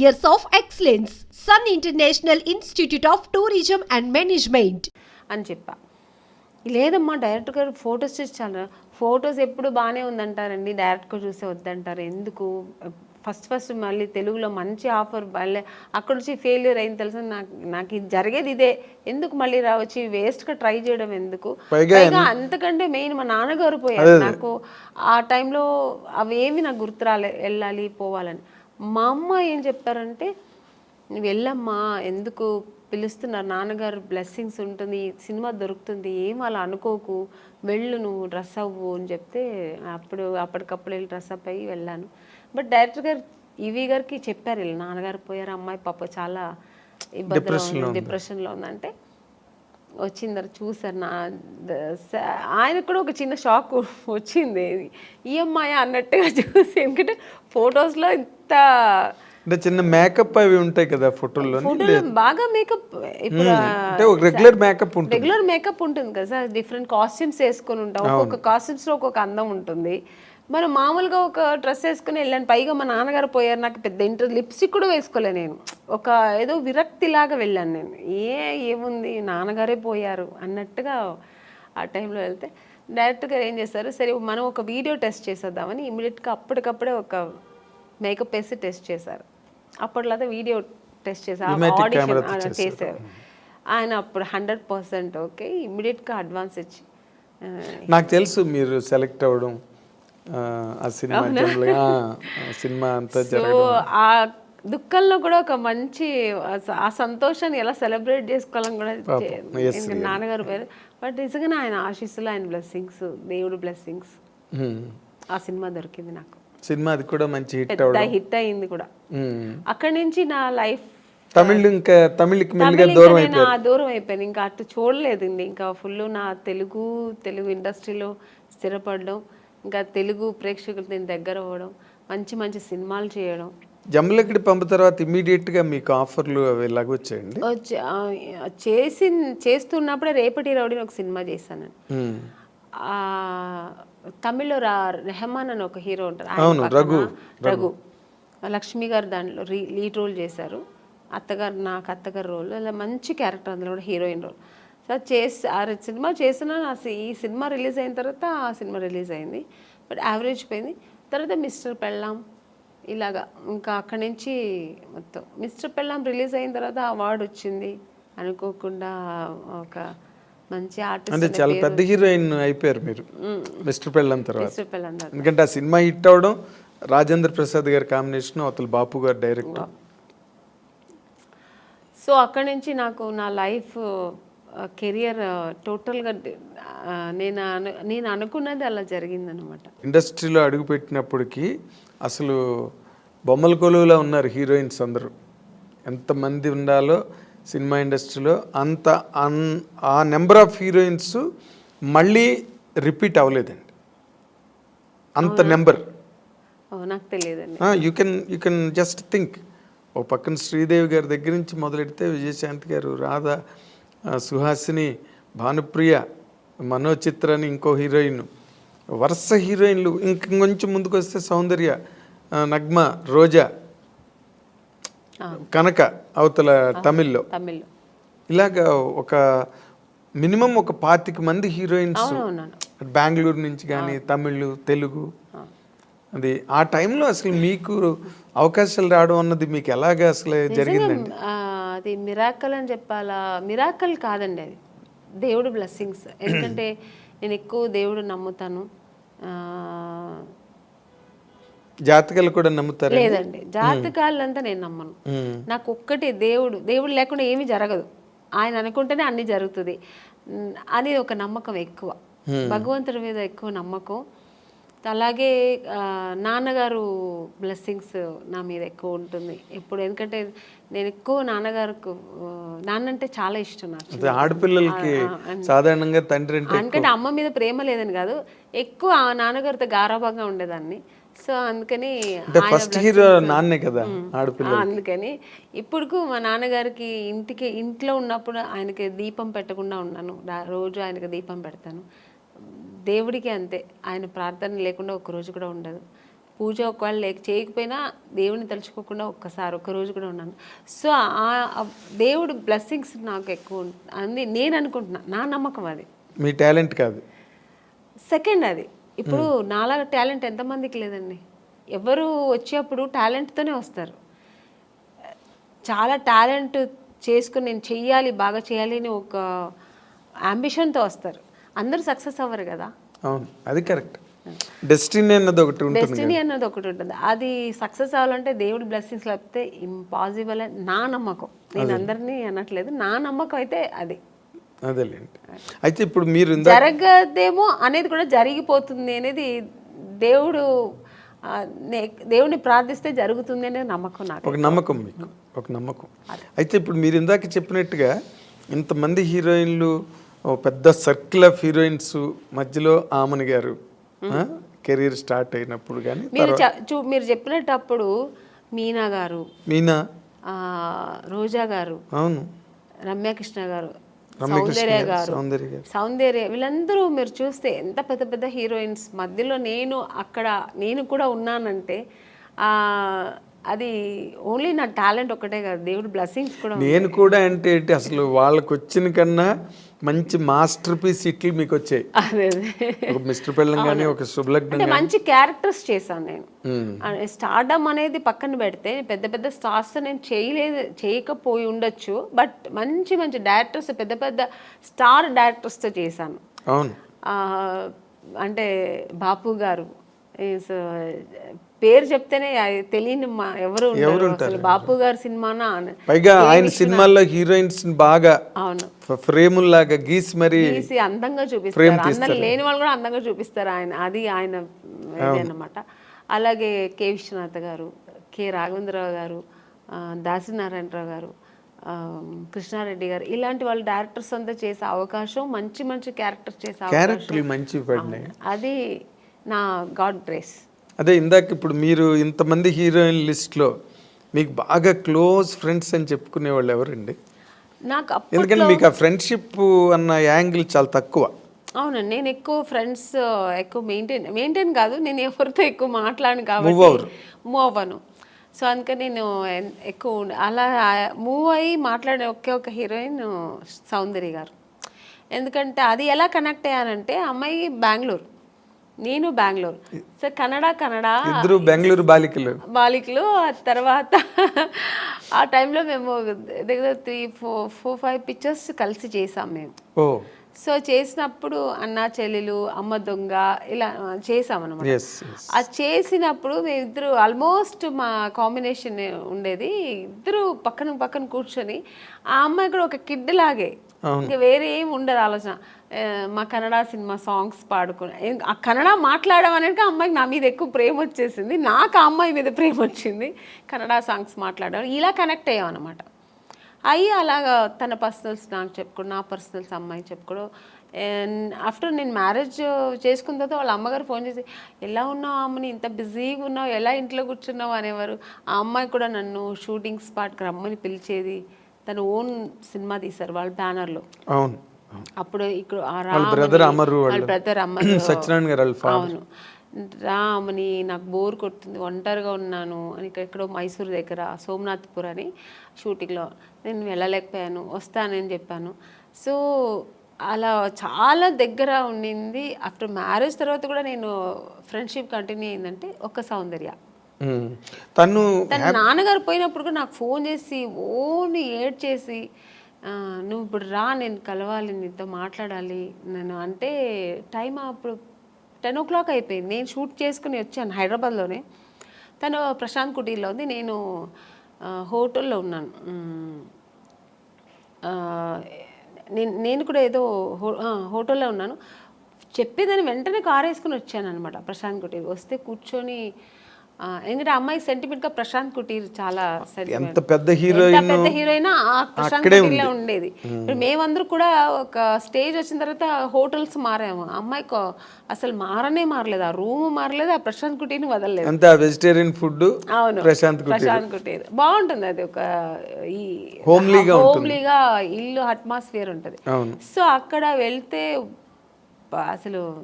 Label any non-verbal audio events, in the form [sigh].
years of excellence. Sun International Institute of Tourism and Management. అని చెప్పా. లేదమ్మా director గారు ఫొటోస్ చూసి చాలా ఫొటోస్ ఎప్పుడు బాగానే ఉందంటారండి డైరెక్ట్గా చూస్తే వద్దంటారు. ఎందుకు? ఫస్ట్ ఫస్ట్ మళ్ళీ తెలుగులో మంచి ఆఫర్ మళ్ళీ అక్కడ నుంచి ఫెయిల్యూర్ అయింది తెలుసా? నాకు నాకు ఇది జరిగేది ఇదే. ఎందుకు మళ్ళీ రావచ్చి వేస్ట్గా ట్రై చేయడం ఎందుకు? పైగా పైగా అంతకంటే మెయిన్ మా నాన్నగారు పోయారు నాకు. ఆ టైంలో అవేమి నాకు గుర్తు రాలే వెళ్ళాలి పోవాలని. మా అమ్మ ఏం చెప్పారంటే నువ్వు వెళ్ళమ్మా ఎందుకు పిలుస్తున్నారు? నాన్నగారు బ్లెస్సింగ్స్ ఉంటుంది సినిమా దొరుకుతుంది ఏం అలా అనుకోకు. వెళ్ళు నువ్వు డ్రెస్ అవ్వు అని చెప్తే అప్పుడు అప్పటికప్పుడు వెళ్ళి డ్రెస్ అప్ అయ్యి వెళ్ళాను. బట్ డైరెక్టర్ గారు ఈవీ గారికి చెప్పారు వీళ్ళు నాన్నగారు పోయారు అమ్మాయి పాప చాలా ఇబ్బందిలో ఉంది డిప్రెషన్లో ఉందంటే వచ్చిన తర్వాత చూసారు నా ఆయనకు కూడా ఒక చిన్న షాక్ వచ్చింది. ఈ అమ్మాయి అన్నట్టుగా చూసి ఎందుకంటే ఫొటోస్లో ఇంత అంటే చిన్న మేకప్ అవి ఉంటాయి కదా ఫోటోల్లో ఫోటోలో బాగా మేకప్ ఇప్పుడు అంటే రెగ్యులర్ మేకప్ ఉంటుంది. రెగ్యులర్ మేకప్ ఉంటుంది కదా సార్. డిఫరెంట్ కాస్ట్యూమ్స్ వేసుకొని ఉంటాం. ఒక్కొక్క కాస్ట్యూమ్స్లో ఒక్కొక్క అందం ఉంటుంది. మనం మామూలుగా ఒక డ్రెస్ వేసుకుని వెళ్ళాను. పైగా మా నాన్నగారు పోయారు. నాకు పెద్ద ఇంటర్ లిప్స్టిక్ కూడా వేసుకోలే నేను. ఒక ఏదో విరక్తిలాగా వెళ్ళాను నేను. ఏ ఏముంది? నాన్నగారే పోయారు అన్నట్టుగా ఆ టైంలో వెళ్తే డైరెక్ట్గా ఏం చేస్తారు సరే మనం ఒక వీడియో టెస్ట్ చేసేద్దామని ఇమీడియట్గా అప్పటికప్పుడే ఒక మేకప్ వేసి టెస్ట్ చేశారు. అప్పట్లో వీడియో టెస్ట్ చేశారు. ఆడిషన్ చేశారు. ఆయన అప్పుడు హండ్రెడ్ పర్సెంట్ ఓకే. ఇమ్మీడియట్గా అడ్వాన్స్ ఇచ్చి నాకు తెలుసు మీరు సెలెక్ట్ అవ్వడం. ఆ, సినిమా సినిమా అంతా ఆ దుఃఖంలో కూడా ఒక మంచి ఆ- సంతోషాన్ని ఎలా సెలబ్రేట్ చేసుకోవాలని కూడా నాన్నగారు పేరు. బట్ నిజంగానే ఆయన ఆశీస్సులు ఆయన బ్లెస్సింగ్స్ దేవుడు బ్లెస్సింగ్స్. ఆ సినిమా దొరికింది నాకు. సినిమా అది కూడా మంచి హిట్ హిట్ అయింది కూడా. అక్కడి నుంచి నా లైఫ్ తమిళ్ ఇంకా తమిళ్కి మెల్లిగా దూరం ఆ దూరం అయిపోయాను. ఇంకా అటు చూడలేదండి. ఇంకా ఫుల్ నా తెలుగు తెలుగు ఇండస్ట్రీలో స్థిరపడడం. ఇంకా తెలుగు ప్రేక్షకులు నేను దగ్గర అవ్వడం మంచి మంచి సినిమాలు చేయడం. జమ్మలకిడి పంపు తర్వాత ఇమ్మీడియట్గా మీకు ఆఫర్లు అవి ఇలాగ వచ్చాయండి? చేసి చేస్తున్నప్పుడే రేపటి రౌడీని ఒక సినిమా చేశాను తమిళ్ళో రా రెహమాన్ అని ఒక హీరో ఉంటారు రఘు, రఘు. లక్ష్మి గారు దాంట్లో రీ లీడ్ రోల్ చేశారు. అత్తగారు నాకు అత్తగారు రోల్ అలా మంచి క్యారెక్టర్ అందులో కూడా హీరోయిన్ రోల్. సో చేసి ఆ సినిమా చేసిన సి- ఈ సినిమా రిలీజ్ అయిన తర్వాత ఆ సినిమా రిలీజ్ అయింది. బట్ యావరేజ్ పోయింది. తర్వాత మిస్టర్ పెళ్ళాం ఇలాగా ఇంకా అక్కడి నుంచి మొత్తం మిస్టర్ పెళ్ళాం రిలీజ్ అయిన తర్వాత అవార్డు వచ్చింది అనుకోకుండా ఒక మంచి అంటే ఆర్టిస్ట్ చాలా పెద్ద హీరోయిన్ అయిపోయారు మీరు. మిస్టర్ పెళ్ళం తర్వాత. మిస్టర్ పెళ్ళాం తర్వాత. ఎందుకంటే ఆ సినిమా హిట్ అవడం రాజేంద్ర ప్రసాద్ గారి కాంబినేషన్ అవతల బాపు గారు డైరెక్టర్. సో అక్కడి నుంచి నాకు నా లైఫ్ కెరియర్ టోటల్గా నేను అను నేను అనుకున్నది అలా జరిగిందనమాట ఇండస్ట్రీలో అడుగుపెట్టినప్పటికీ అసలు బొమ్మల కొలువులో ఉన్నారు హీరోయిన్స్ అందరూ. ఎంతమంది ఉండాలో సినిమా ఇండస్ట్రీలో అంత అన్ ఆ నెంబర్ ఆఫ్ హీరోయిన్స్ మళ్ళీ రిపీట్ అవ్వలేదండి. అంత నెంబర్. నాకు తెలియదండి. You can you can just think ఓ పక్కన శ్రీదేవి గారి దగ్గర నుంచి మొదలెడితే విజయశాంతి గారు రాధ సుహాసిని భానుప్రియ మనోచిత్ర అని ఇంకో హీరోయిన్ వరుస హీరోయిన్లు ఇంక కొంచెం ముందుకు వస్తే సౌందర్య నగ్మ రోజా కనక అవతల తమిళ్ళో. తమిళ్ ఇలాగ ఒక మినిమం ఒక పాతిక మంది హీరోయిన్స్ బెంగళూరు నుంచి కానీ తమిళ్ తెలుగు. అది ఆ టైంలో అసలు మీకు అవకాశాలు రావడం అన్నది మీకు ఎలాగ అసలు జరిగిందండి? అది మిరాకల్ అని చెప్పాలా? మిరాకల్ కాదండి అది. దేవుడు బ్లెస్సింగ్స్ ఎందుకంటే నేను ఎక్కువ దేవుడు నమ్ముతాను. ఆ, జాతకాలు కూడా నమ్ముతారు లేదండి. జాతకాలంతా నేను నమ్మను. నాకు ఒక్కటి దేవుడు దేవుడు లేకుండా ఏమీ జరగదు. ఆయన అనుకుంటేనే అన్ని జరుగుతుంది. అని ఒక నమ్మకం ఎక్కువ. భగవంతుడి మీద ఎక్కువ నమ్మకం. అలాగే నాన్నగారు బ్లెస్సింగ్స్ నా మీద ఎక్కువ ఉంటుంది. ఎప్పుడు ఎందుకంటే నేను ఎక్కువ నాన్నగారికి ఆ, నాన్న అంటే చాలా ఇష్టం నాకు. ఆడపిల్లలకి సాధారణంగా తండ్రి ఎందుకంటే అమ్మ మీద ప్రేమ లేదని కాదు. ఎక్కువ ఆ నాన్నగారితో గారాభంగా ఉండేదాన్ని. సో అందుకని ఫస్ట్ హీరో నాన్నే కదా ఆడపిల్ల అందుకని ఇప్పుడుకు మా నాన్నగారికి ఇంటికి ఇంట్లో ఉన్నప్పుడు ఆయనకి దీపం పెట్టకుండా ఉన్నాను. రోజు ఆయనకి దీపం పెడతాను. దేవుడికి అంతే. ఆయన ప్రార్థన లేకుండా ఒక రోజు కూడా ఉండదు. పూజ ఒకవేళ లేక చేయకపోయినా దేవుని తలుచుకోకుండా ఒక్కసారి ఒక్క రోజు కూడా ఉన్నాను సో ఆ దేవుడు బ్లెస్సింగ్స్ నాకు ఎక్కువ అని నేను అనుకుంటున్నా. నా నమ్మకం అది. మీ టాలెంట్ కాదు. సెకండ్ అది. ఇప్పుడు నాలాగా టాలెంట్ ఎంతమందికి లేదండి. ఎవరు వచ్చేప్పుడు టాలెంట్తోనే వస్తారు. చాలా టాలెంట్ చేసుకుని నేను చెయ్యాలి బాగా చేయాలి అని ఒక అంబిషన్తో వస్తారు. అందరూ సక్సెస్ అవ్వరు కదా. అవును అది కరెక్ట్. డెస్టినీ అన్నది ఒకటి ఉంటుంది డెస్టినీ అన్నది ఒకటి ఉంటుంది. అది సక్సెస్ అవ్వాలంటే దేవుడి బ్లెస్సింగ్స్ లేకపోతే ఇంపాసిబుల్ అని నా నమ్మకం. నేను అందరినీ అనట్లేదు. నా నమ్మకం అయితే అది. అదేలేండి. అయితే ఇప్పుడు మీరు జరగదేమో అనేది కూడా జరిగిపోతుంది అనేది దేవుడు ఆ, నే- దేవుడిని ప్రార్థిస్తే జరుగుతుంది అనే నమ్మకం నాకు. ఒక నమ్మకం మీకు. ఒక నమ్మకం. అయితే ఇప్పుడు మీరు ఇందాక చెప్పినట్టుగా ఇంతమంది హీరోయిన్లు ఓ పెద్ద సర్కిల్ ఆఫ్ హీరోయిన్స్ మధ్యలో ఆమని గారు కెరీర్ స్టార్ట్ అయినప్పుడు కానీ మీరు చె- చూ మీరు చెప్పినట్టప్పుడు మీనా గారు మీనా? రోజా గారు అవును. రమ్యకృష్ణ గారు సౌందర్య గారు, సౌందర్య వీళ్ళందరూ మీరు చూస్తే ఎంత పెద్ద పెద్ద హీరోయిన్స్ మధ్యలో నేను అక్కడ నేను కూడా ఉన్నానంటే అది ఓన్లీ నా టాలెంట్ ఒకటే కాదు దేవుడు బ్లెస్సింగ్స్ కూడా నేను కూడా అంటే అసలు వాళ్ళకి వచ్చిన కన్నా మంచి మాస్టర్ పీస్ ఇట్లు మీకు వచ్చాయి ఒక మిస్టర్ పెళ్ళం కానీ ఒక శుభలగ్నం మంచి క్యారెక్టర్స్ చేశాను నేను. స్టార్డమ్ అనేది పక్కన పెడితే పెద్ద పెద్ద స్టార్స్ నేను చేయలేదు చేయకపోయి ఉండొచ్చు బట్ మంచి మంచి డైరెక్టర్స్ పెద్ద పెద్ద స్టార్ డైరెక్టర్స్తో చేశాను. అవును. అంటే బాపు గారు పేరు చెప్తేనే తెలియని మా ఎవరు అసలు బాపు గారి సినిమానా. పైగా ఆయన సినిమాల్లో హీరోయిన్స్ బాగా అవును. ఫ్రేముల్లాగా గీసి మరి తీసి అందంగా చూపిస్తారు. లేని వాళ్ళు కూడా అందంగా చూపిస్తారు ఆయన. అది ఆయన ఇది అన్నమాట. అలాగే కె. విశ్వనాథ్ గారు కె. రాఘవేంద్రరావు గారు ఆ, దాసినారాయణరావు గారు కృష్ణారెడ్డి గారు ఇలాంటి వాళ్ళు డైరెక్టర్స్ అంతా చేసే అవకాశం మంచి మంచి క్యారెక్టర్స్ చేసే అవకాశం. అది నా గాడ్ గ్రేస్. అదే ఇందాక ఇప్పుడు మీరు ఇంతమంది హీరోయిన్ లిస్ట్లో మీకు బాగా క్లోజ్ ఫ్రెండ్స్ అని చెప్పుకునే వాళ్ళు ఎవరండి? నాకు ఎందుకంటే మీకు ఆ ఫ్రెండ్షిప్ అన్న యాంగిల్ చాలా తక్కువ. అవునండి నేను ఎక్కువ ఫ్రెండ్స్ ఎక్కువ మెయింటైన్ మెయింటైన్ కాదు నేను ఎవరితో ఎక్కువ మాట్లాడను కాబట్టి. మూవ్ అవ్వను. సో అందుకని నేను ఎక్కువ అలా మూవ్ అయ్యి మాట్లాడే ఒకే ఒక హీరోయిన్ సౌందర్య గారు. ఎందుకంటే అది ఎలా కనెక్ట్ అయ్యానంటే అమ్మాయి బెంగళూరు. నేను బెంగళూరు. సో కన్నడ కన్నడ ఇద్దరు బెంగళూరు బాలికలు. బాలికలు ఆ తర్వాత [laughs] ఆ టైంలో మేము దగ్గర three four four five pictures కలిసి చేసాం మేము. సో చేసినప్పుడు అన్న చెల్లెలు అమ్మ దొంగ ఇలా చేసామన్నమాట ఎస్ ఎస్ అది చేసినప్పుడు మేమిద్దరు ఆల్మోస్ట్ మా కాంబినేషన్ ఉండేది. ఇద్దరు పక్కన పక్కన కూర్చొని ఆ అమ్మాయి కూడా ఒక కిడ్ లాగే. ఇంకా వేరే ఏం ఉండదు ఆలోచన. మా కన్నడ సినిమా సాంగ్స్ పాడుకుని ఆ కన్నడ మాట్లాడడం అనేది అమ్మాయికి నా మీద ఎక్కువ ప్రేమ వచ్చేసింది. నాకు ఆ అమ్మాయి మీద ప్రేమ వచ్చింది. కన్నడ సాంగ్స్ మాట్లాడడం. ఇలా కనెక్ట్ అయ్యాం అనమాట అయ్యి అలాగా తన పర్సనల్స్ నాకు చెప్పుకోవడం నా పర్సనల్స్ అమ్మాయి చెప్పుకోవడం ఆఫ్టర్ నేను మ్యారేజ్ చేసుకున్న తర్వాత వాళ్ళ అమ్మగారు ఫోన్ చేసి ఎలా ఉన్నావు అమ్మని? ఇంత బిజీగా ఉన్నావు. ఎలా ఇంట్లో కూర్చున్నావు? అనేవారు. ఆ అమ్మాయి కూడా నన్ను షూటింగ్ స్పాట్కి రమ్మని పిలిచేది తన ఓన్ సినిమా తీశారు వాళ్ళ బ్యానర్లో అవును. అప్పుడు ఇక్కడ బ్రదర్ అమరు బ్రదర్ సత్యనారాయణ గారు. అవును. రామని నాకు బోర్ కొడుతుంది ఒంటరిగా ఉన్నాను అని ఇక్కడ ఎక్కడో మైసూర్ దగ్గర సోమనాథ్పూర్ అని షూటింగ్లో నేను వెళ్ళలేకపోయాను వస్తానని చెప్పాను. సో అలా చాలా దగ్గర ఉండింది. ఆఫ్టర్ మ్యారేజ్ తర్వాత కూడా నేను ఫ్రెండ్షిప్ కంటిన్యూ అయిందంటే ఒక సౌందర్య. తను తన నాన్నగారు పోయినప్పుడు కూడా నాకు ఫోన్ చేసి ఓని ఏడ్ చేసి "ఆ, నువ్వు ఇప్పుడు రా నేను కలవాలి నీతో మాట్లాడాలి నేను అంటే టైం అప్పుడు టెన్ ఓ క్లాక్ అయిపోయింది. నేను షూట్ చేసుకుని వచ్చాను హైదరాబాద్లోనే. తను ప్రశాంత్ కుటీర్లో ఉంది. నేను హోటల్లో ఉన్నాను. నేను నేను కూడా ఏదో హో హోటల్లో ఉన్నాను. చెప్పేదాన్ని వెంటనే కార్ వేసుకుని వచ్చాను అనమాట ప్రశాంత్ కుటీర్. వస్తే కూర్చొని ఎందుకంటే అమ్మాయి సెంటిమెంట్గా ప్రశాంత్ కుటీర్ చాలా. ఎంత పెద్ద హీరోయిన్ పెద్ద హీరోయిన్ ఆ ప్రశాంత్ ఉండేది. ఇప్పుడు మేమందరూ కూడా ఒక స్టేజ్ వచ్చిన తర్వాత హోటల్స్ మారాము. ఆ అమ్మాయికి అసలు మారనే మారలేదు. ఆ రూమ్ మారలేదు ఆ ప్రశాంత్ కుటీర్ని వదలలేదు. అంతే వెజిటేరియన్ ఫుడ్ అవును ప్రశాంత్ కుటీర్. ప్రశాంత్ కుటీర్. బాగుంటుంది అది ఒక ఈ Homely-గా హోమ్లీగా ఇల్లు అట్మాస్ఫియర్ ఉంటుంది. సో అక్కడ వెళ్తే అసలు